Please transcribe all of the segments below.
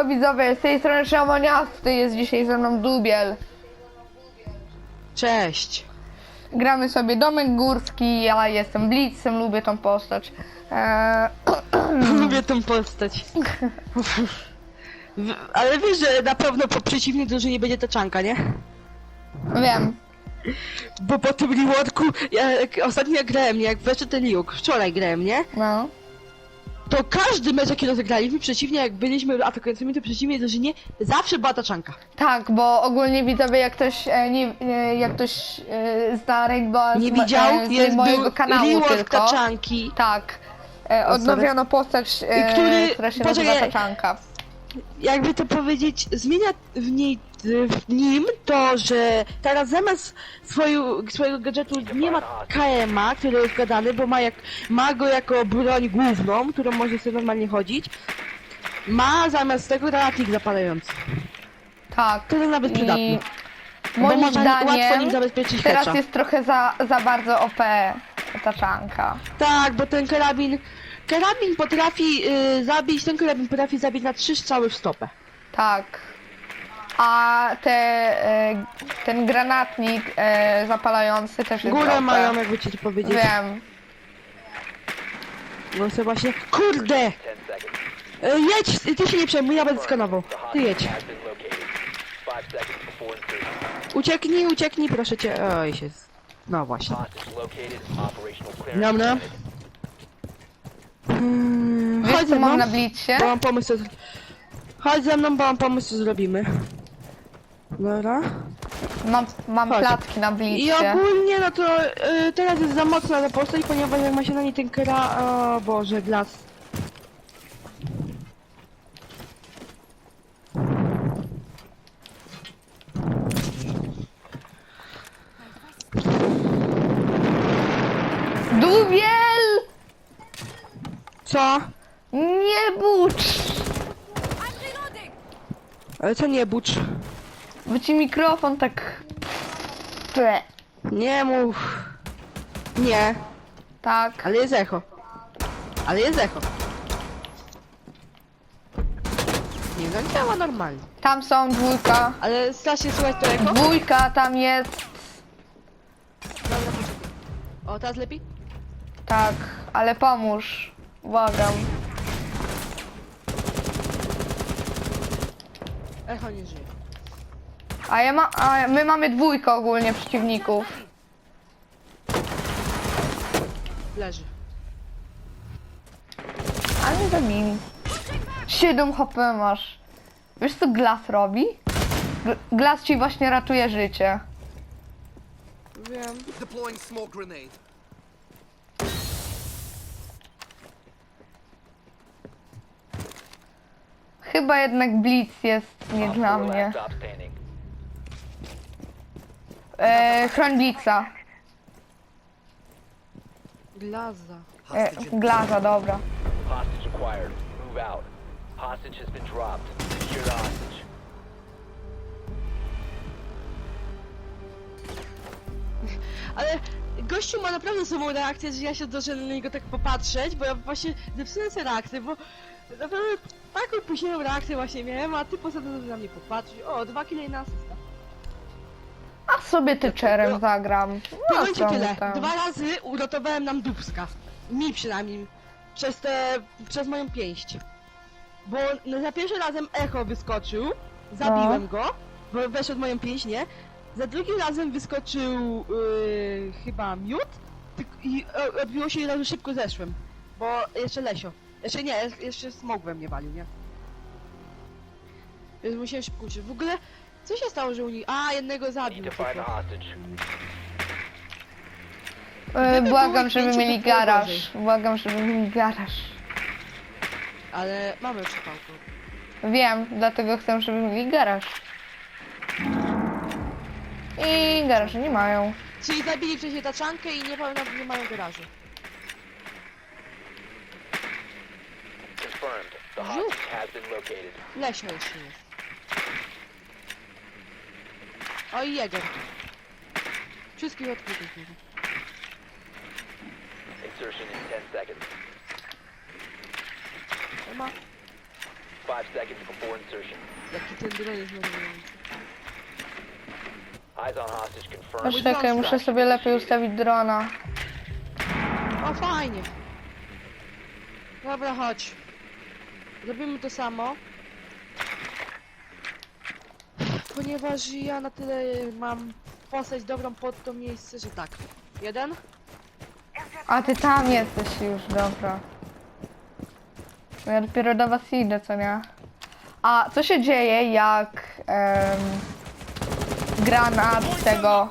Siemanko widzowie, z tej strony Szamoniasty, jest dzisiaj ze mną Dubiel. Cześć. Gramy sobie Domek Górski, ja jestem Blitzem, lubię tą postać. Eee, Lubię tą postać. W- Ale wiesz, że na pewno po przeciwnej drużynie będzie taczanka, nie? wiem, Bo po tym rewardku, ja jak ostatnio grałem, nie? Jak weszł ten Luke, wczoraj grałem, nie? no. To każdy mecz jaki rozegraliśmy, przeciwnie jak byliśmy atakującymi, to przeciwnej drużynie zawsze była taczanka. Tak, bo ogólnie widzowie, jak ktoś, e, nie, e, jak ktoś e, zna Rainbow Nie widział? e, z Jest mojego był kanału reward tylko. taczanki. Tak. E, odnowiono postać, e, Który- która się poczekaj, nazywa Taczanka. Jakby to powiedzieć, zmienia w, niej, w nim to, że teraz zamiast swoju, swojego gadżetu nie ma KM-a, który jest gadany, bo ma, jak, ma go jako broń główną, którą może sobie normalnie chodzić. Ma zamiast tego granatnik zapalający. Tak. To jest nawet przydatne. I Bo moim można łatwo nim zdaniem zabezpieczyć teraz jest trochę za, za bardzo OP Taczanka. Tak, bo ten karabin... Karabin potrafi y, zabić, ten karabin potrafi zabić na trzy strzały w stopę. Tak. A te, e, ten granatnik e, zapalający też jest Górę OP. mają, jakby ci powiedzieć. Wiem. No sobie właśnie... Kurde! E, jedź, ty się nie przejmuj, ja będę skanował. Ty jedź. Ucieknij, ucieknij, proszę cię. Oj, się... z- No właśnie. Dobra. Wiesz chodź co ze mną, mam na blicie? bo mam pomysł, co... Chodź ze mną, bo mam pomysł, co zrobimy. Dobra. Mam, mam Chodź. placki na I blicie. ogólnie, no to y, teraz jest za mocna ta postać, ponieważ jak ma się na niej ten kra... O Boże, glas. Dubiel! Co? Nie bucz! Ale co nie bucz? Bo ci mikrofon tak... Ple. Nie mów. Nie, Tak. ale jest echo. Ale jest echo. Nie, no działa normalnie. Tam są dwójka. Ale strasznie słychać to echo? Dwójka tam jest. Dobra, poczekaj. O, teraz lepiej? Tak, ale pomóż. Błagam. Echo nie żyje. A ja ma, a my mamy dwójkę ogólnie przeciwników. Leży. A nie zabili. 7 HP masz. Wiesz co Glass robi? Gl- Glass ci właśnie ratuje życie. Wiem. Deploying smoke grenade. Chyba jednak Blitz jest nie dla mnie. E, chroń Blitza. Glaza. E, Glaza, dobra. Hostage acquired. Move out. Hostage has been dropped. Secure the hostage. Ale gościu ma naprawdę samą reakcję, że ja się zdążę na niego tak popatrzeć, bo ja właśnie zepsułem sobie reakcję, bo naprawdę taką późniejszą reakcję właśnie miałem, a ty poszedłeś na mnie popatrzeć. O, dwa kile i na asysta. A sobie tyczerem zagram. No Powiem ci co tyle, tam. dwa razy uratowałem nam dubska. Mi przynajmniej. Przez te, przez moją pięść. Bo no, za pierwszym razem echo wyskoczył, zabiłem go, bo weszł od moją pięść, nie? Za drugim razem wyskoczył yy, chyba miód tyk- i e, odbiło się i razu szybko zeszłem. Bo jeszcze Lesio. Jeszcze nie, jeszcze smog we mnie walił, nie? Więc musiałem szybko uciec. W ogóle, co się stało, że u nich... A, jednego zabił. Need to find the tylko. hostage. E, Gdyby błagam, żeby pięciu, mieli to było garaż. gorzej. Błagam, żeby mieli garaż. Ale mamy przypałkę. Wiem, dlatego chcę, żeby mieli garaż. I garażu nie mają. Czyli zabili wcześniej taczankę i nie, ma- nie mają garażu. Confirmed. The hostage has been located. Leśno jeszcze jest. O i Jäger. Wszystkich odkrytych. dużo. Insertion in 10 seconds. Nie ma. Five seconds before insertion. Jaki ten dron jest. Eyes on hostage confirmed. Aż czekaj, muszę sobie lepiej ustawić drona. O, fajnie. Dobra, chodź. Zrobimy to samo. Ponieważ ja na tyle mam postać dobrą pod to miejsce, że tak. Jeden. A ty tam jesteś już, dobra. Ja dopiero do was idę, co nie? A co się dzieje, jak em, granat tego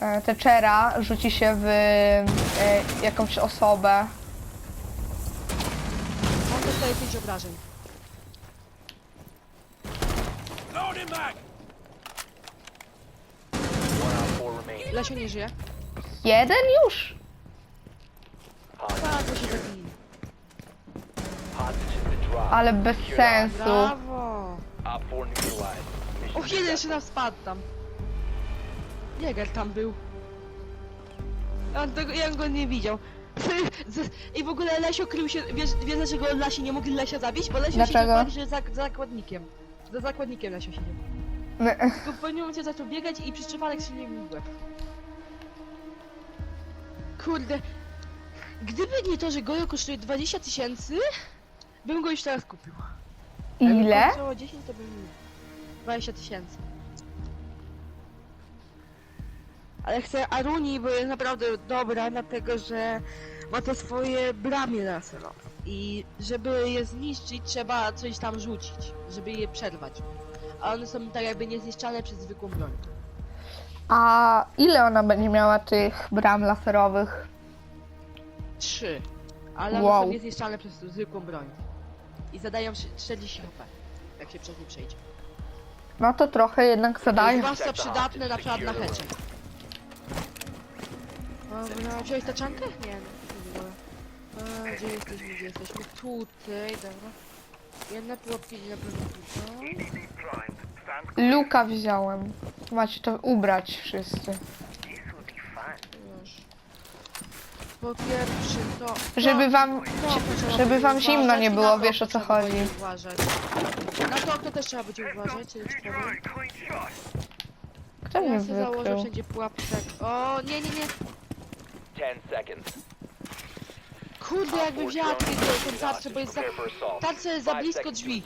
e, Thatchera rzuci się w e, jakąś osobę? Dostaje 5 obrażeń. One on four remaining. Lesio nie żyje. Jeden już? Hostage, Tak, się zabili. hostage. Ale bez sensu. Brawo. Op 4 neutralized. Mission Och, jeden jeszcze nam spadł tam. Jäger tam był. Ja, on tego, ja go nie widział. Z- I w ogóle Lesio krył się, wiesz, wiesz dlaczego Lasi nie mogli Lesia zabić? Bo Lesio Dlaczego? siedział że za, za zakładnikiem. Za zakładnikiem Lesio siedział. Tylko w pewnym momencie zaczął biegać i przez przypadek się nie łeb. Kurde. Gdyby nie to, że Gojo kosztuje 20 tysięcy, bym go już teraz kupił. Jakby Ile? kosztowało 10, to bym... 20 tysięcy. Ale chcę Aruni, bo jest naprawdę dobra, dlatego że ma te swoje bramie laserowe. I żeby je zniszczyć, trzeba coś tam rzucić, żeby je przerwać. A one są tak jakby niezniszczalne przez zwykłą broń. A ile ona będzie miała tych bram laserowych? Trzy. Ale Wow. one są niezniszczalne przez zwykłą broń. I zadają sz- 40 HP, jak się przez nie przejdzie. No to trochę jednak zadaje. Zwłaszcza przydatne na przykład na hecze. Dobra, wziąłeś taczankę? Nie, nie dobra. A, gdzie jesteśmy, gdzie jesteśmy? Tutaj, dobra. Jedna pułapka idzie na pewno tutaj. Luka wziąłem. Macie to ubrać wszyscy. Już. Po pierwsze to... Żeby to- wam, to trzeba żeby będzie wam zimno nie i było, to wiesz o co trzeba chodzi. Uważać. Na to okno też trzeba będzie uważać. Kto mnie Ja sobie założę wykrył? wszędzie pułapkę. O, nie, nie, nie. 10 seconds. Kurde, jakby wzięła tutaj tą tarczę, bo jest za... Tarcza jest za blisko drzwi.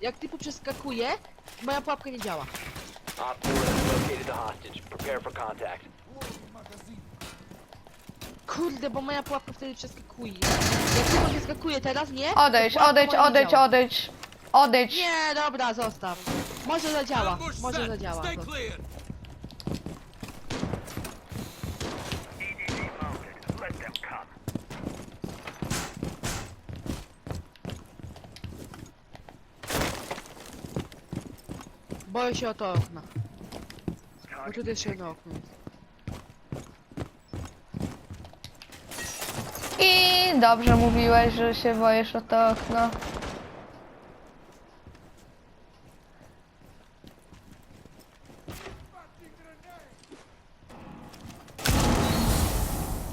Jak typu przeskakuje, moja pułapka nie działa. Op 4 has located the hostage. Prepare for contact. Kurde, bo moja pułapka wtedy przeskakuje. Jak typu przeskakuje teraz, nie? to Odejdź, pułapka odejdź, moja nie odejdź, działa. odejdź. Odejdź. Nie, dobra, zostaw. Może zadziała, może zadziała. Stay. Boję się o to okna. Bo tutaj jeszcze jedno okno. I dobrze mówiłeś, że się boisz o to okno.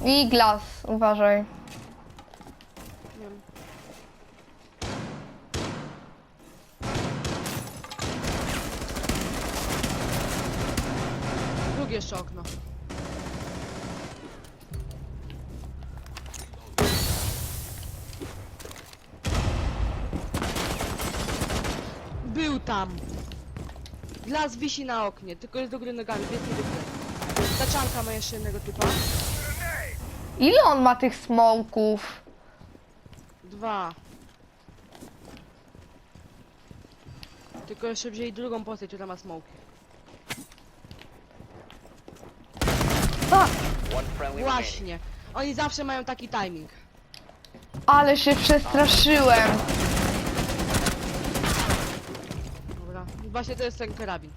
I glas, uważaj. Jeszcze okno. Był tam. Glas wisi na oknie, tylko jest do góry nogami, więc nie góry. Taczanka ma jeszcze jednego typa. Ile on ma tych smoków? Dwa. Tylko jeszcze wzięli drugą postać, która ma smoke. A, One friendly remaining. Właśnie. Oni zawsze mają taki timing. ale się przestraszyłem. Dobra. Właśnie to jest ten karabin.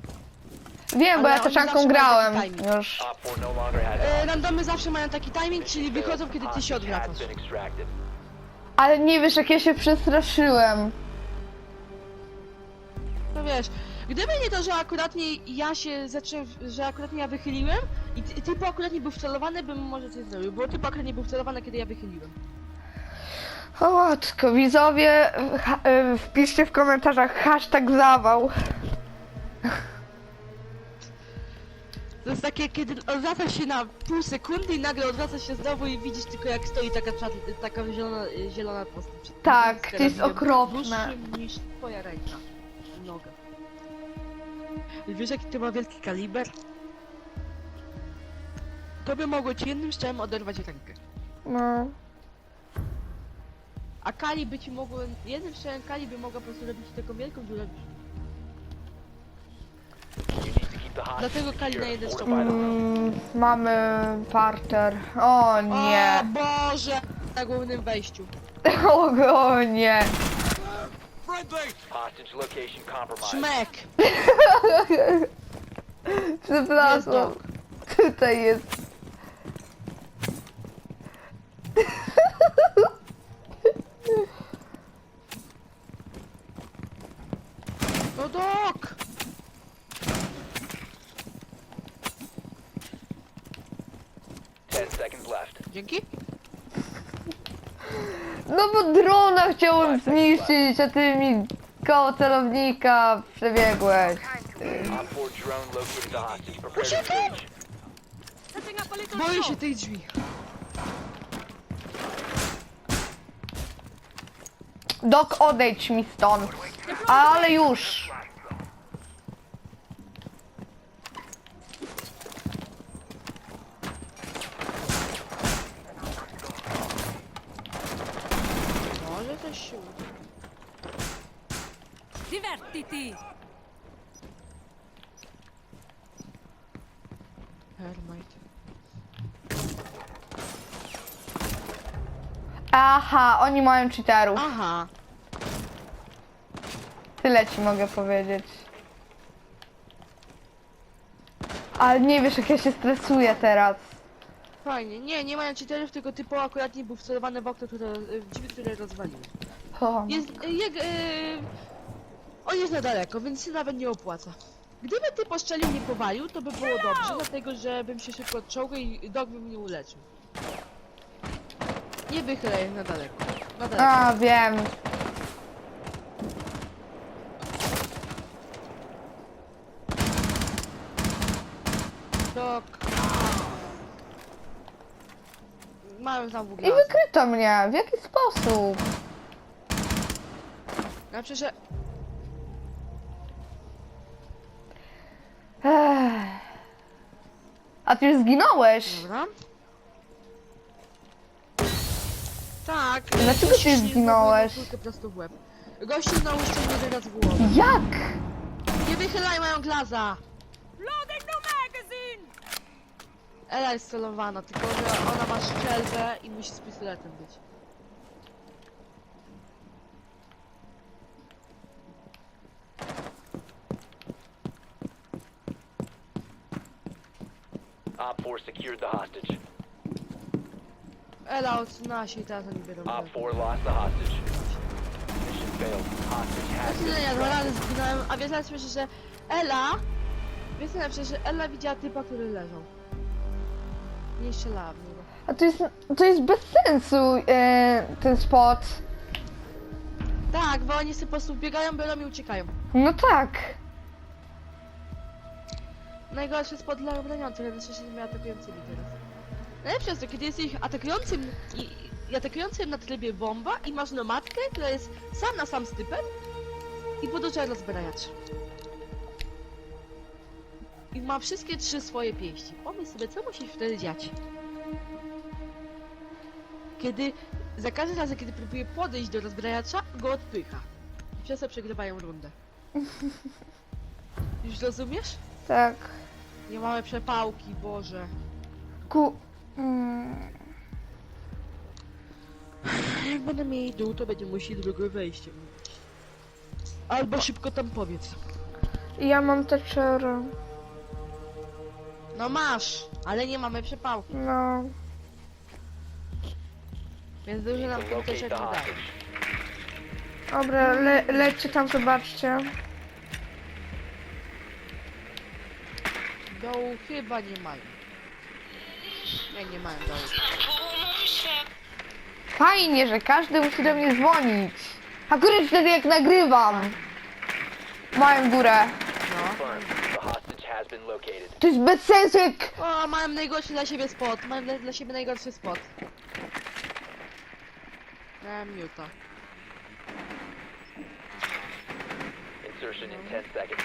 Wiem, bo Ale ja oni zawsze mają grałem timing. już. Op 4 longer has E, randomy zawsze mają taki timing, czyli wychodzą kiedy ty się odwracasz. Ale nie wiesz, jak ja się przestraszyłem. No wiesz, gdyby nie to, że akuratnie ja się zacząłem, że akuratnie ja wychyliłem i ty, typu akurat nie był wcelowany, bym może coś zrobił, bo typu akurat nie był wcelowany, kiedy ja wychyliłem. O matko, widzowie, ha, y, wpiszcie w komentarzach hashtag zawał. To jest takie, kiedy odwracasz się na pół sekundy i nagle odwracasz się znowu i widzisz tylko jak stoi taka, taka zielona, zielona postać. Tak, to jest okropne. Dłuższym niż twoja ręka. Noga. I wiesz jaki to ma wielki kaliber? To by mogło ci jednym strzałem oderwać rękę. No. A Kali by ci mogło, jednym strzałem Kali by mogła po prostu robić taką wielką dziurę Dlatego Kali na jeden strzał. Mm, mamy parter. O nie. O Boże! Na głównym wejściu. O, o nie. Hostage location compromised. Szmek! Przepraszam. Tutaj jest. No dok! Ten seconds left. Dzięki. No bo drona chciałem zniszczyć, a ty mi koło celownika przebiegłeś. Op 4 drone located the hostage. Prepare to engage. Boję się tej drzwi. Dok, odejdź mi stąd. Ale już. Może coś się uda. Divertiti! Hermite. Aha, oni mają cheaterów. Aha. Tyle ci mogę powiedzieć. Ale nie wiesz, jak ja się stresuję teraz. Fajnie. Nie, nie mają cheaterów, tylko typu akurat nie był wcelowany w okno, które, w drzwi, które rozwaliły. O, Jest, y, jak, y, on jest na daleko, więc się nawet nie opłaca. Gdyby ty postrzelił nie powalił, to by było dobrze, dlatego że bym się szybko odczołgał i dog by mnie uleczył. Nie wychylaj na daleko. Na daleko. A, wiem. Dog. Mają w I wykryto mnie. W jaki sposób? Znaczy, że Ech. A ty już zginąłeś. Dobra. Tak. Dlaczego gościu ty ślizgnął zginąłeś? moją kulkę prosto w łeb. Gościu na uszczelnie teraz w głowę. Jak? Nie wychylaj mają glaza! Loading new magazine! Ela jest celowana, tylko że ona ma szczelbę i musi z pistoletem być. Op 4 secured the hostage. Ela odsunęła się i teraz oni biorą. Op 4 lost the hostage. Mission failed. Hostage has been ja dwa extracted. razy zginąłem, a wiesz najlepsze, że Ela... Wiesz najlepsze, że Ela widziała typa, który leżał. Nie strzelała w niego. A to jest, to jest bez sensu e, ten spot. Tak, bo oni sobie po prostu biegają, biorą i uciekają. No tak. Najgorszy spot dla obroniących, ale szczęście nie atakującymi teraz. Najlepsze jest to, kiedy jesteś atakującym i, i atakującym na trybie bomba i masz nomadkę, która jest sam na sam z typem i podąża rozbrajacz. I ma wszystkie trzy swoje pięści. Pomyśl sobie, co musi się wtedy dziać. Kiedy za każdym razem, kiedy próbuje podejść do rozbrajacza, go odpycha. Przez to przegrywają rundę. Już rozumiesz? Tak. Nie mamy przepałki, Boże. Ku... Mm. Jak będę mieli dół, to będziemy musieli drugie wejście. Albo szybko tam powiedz. Ja mam te czery. No masz, ale nie mamy przepałki, No. więc dużo nam Locate też nie da. Dobra, le, lećcie tam, zobaczcie. Dołu chyba nie mają. Nie, nie mają dołu. Fajnie, że każdy musi do mnie dzwonić. Akurat wtedy jak nagrywam. Moją górę. Located. To jest bez sensu jak... O, mam najgorszy dla siebie spot. Mam dla, dla siebie najgorszy spot. Miałem miuta. Insertion in 10 seconds.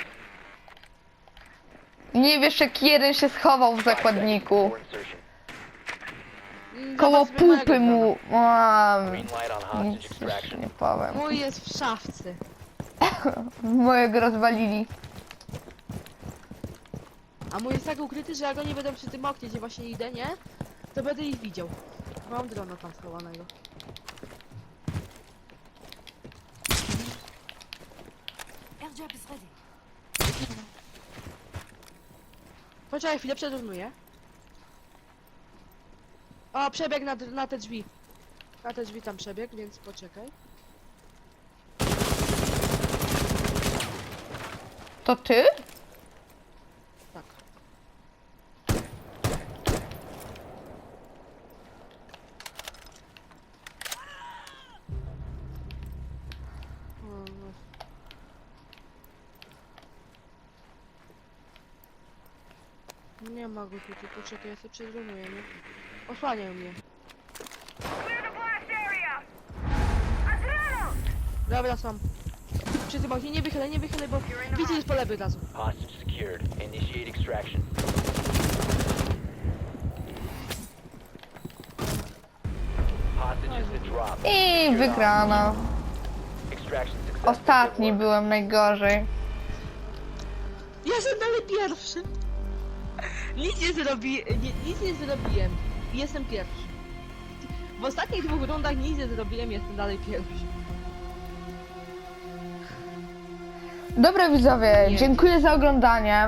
Nie wiesz jak jeden się schował w zakładniku. insertion. Koło zobacz pupy mu... Mam. Green light on hostage Nic extraction. nie powiem. Mój jest w szafce. Mojego rozwalili. A mój jest tak ukryty, że jak oni będą przy tym oknie, gdzie właśnie idę, nie? To będę ich widział. Mam drona tam schowanego. Airdrop is ready. Poczekaj chwilę, przedurnuję. O, przebieg na, na te drzwi. Na te drzwi tam przebieg, więc poczekaj. To ty? Tak. Nie ma go tutaj, poczekaj, ja sobie przedrunuję, nie? Osłaniają mnie. Dobra, sam. Tym oknie nie wychylę, nie wychylę, bo widzę jest po lewej od razu. Hostage secured. Initiate extraction. Hostage has been dropped. I. Extraction successful. Ostatni byłem najgorzej. Jestem dalej pierwszy. Nic nie zrobi, nie, nic nie zrobiłem. Jestem pierwszy. W ostatnich dwóch rundach nic nie zrobiłem, jestem dalej pierwszy. Dobra widzowie, Nie. dziękuję za oglądanie.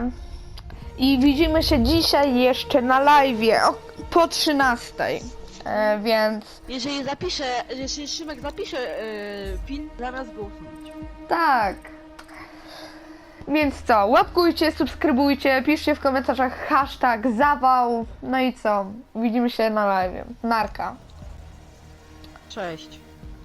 I widzimy się dzisiaj jeszcze na live po 13. E, więc Jeżeli zapiszę, jeżeli Szymek zapisze yy, pin, zamiast go usunąć. tak. Więc co, łapkujcie, subskrybujcie, piszcie w komentarzach hashtag zawał. No i co, widzimy się na live. Narka. Cześć.